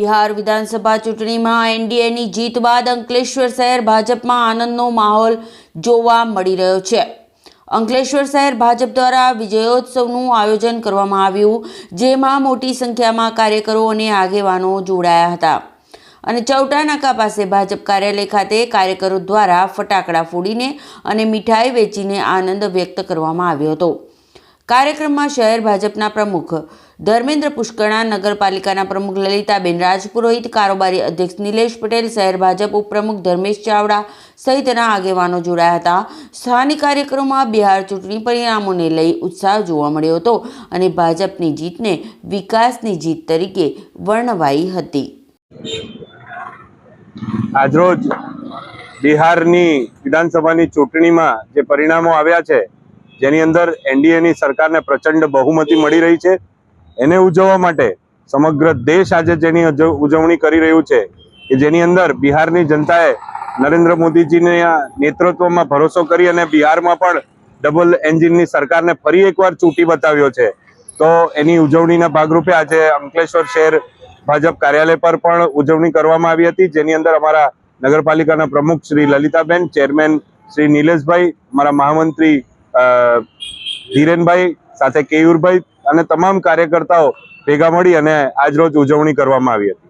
બિહાર વિધાનસભા ચૂંટણીમાં એનડીએની જીત બાદ અંકલેશ્વર શહેર ભાજપમાં આનંદનો માહોલ જોવા મળી રહ્યો છે. અંકલેશ્વર શહેર ભાજપ દ્વારા વિજયોત્સવનું આયોજન કરવામાં આવ્યું, જેમાં મોટી સંખ્યામાં કાર્યકરો અને આગેવાનો જોડાયા હતા. અને ચૌટા નાકા પાસે ભાજપ કાર્યાલય ખાતે કાર્યકરો દ્વારા ફટાકડા ફોડીને અને મીઠાઈ વેચીને આનંદ વ્યક્ત કરવામાં આવ્યો હતો. કાર્યક્રમમાં શહેર ભાજપના પ્રમુખ ધર્મેન્દ્ર પુષ્કણા નગરપાલિકાના પ્રમુખ લલિતાબેન રાજપુરોહિત, કારોબારી અધ્યક્ષ નિલેશ પટેલ, શહેર ભાજપ ઉપપ્રમુખ ધર્મેશ ચાવડા સહિતના આગેવાનો જોડાયા હતા. સ્થાનિક કાર્યક્રમમાં બિહાર ચૂંટણી પરિણામોને લઈ ઉત્સાહ જોવા મળ્યો હતો અને ભાજપની જીતને વિકાસની જીત તરીકે વર્ણવાઈ હતી. આજરોજ બિહારની વિધાનસભાની ચૂંટણીમાં જે પરિણામો આવ્યા છે જેની અંદર એનડીએની સરકારને પ્રચંડ બહુમતી મળી રહી છે. એને ઉજવવા માટે સમગ્ર દેશ આજે જેની ઉજવણી કરી રહ્યું છે કે જેની અંદર બિહારની જનતાએ નરેન્દ્ર મોદીજીના નેતૃત્વમાં ભરોસો કરી અને બિહારમાં પણ ડબલ એન્જિનની સરકારને ફરી એકવાર ચૂંટી બતાવ્યો છે. તો એની ઉજવણીના ભાગરૂપે આજે અંકલેશ્વર શહેર ભાજપ કાર્યાલય પર પણ ઉજવણી કરવામાં આવી હતી. જેની અંદર અમારા નગરપાલિકાના પ્રમુખ શ્રી લલિતાબેન, ચેરમેન શ્રી નિલેશભાઈ, અમારા મહામંત્રી ધીરેનભાઈ સાથે કેયુરભાઈ અને તમામ કાર્યકર્તાઓ ભેગા મળી અને આજરોજ ઉજવણી કરવામાં આવી હતી.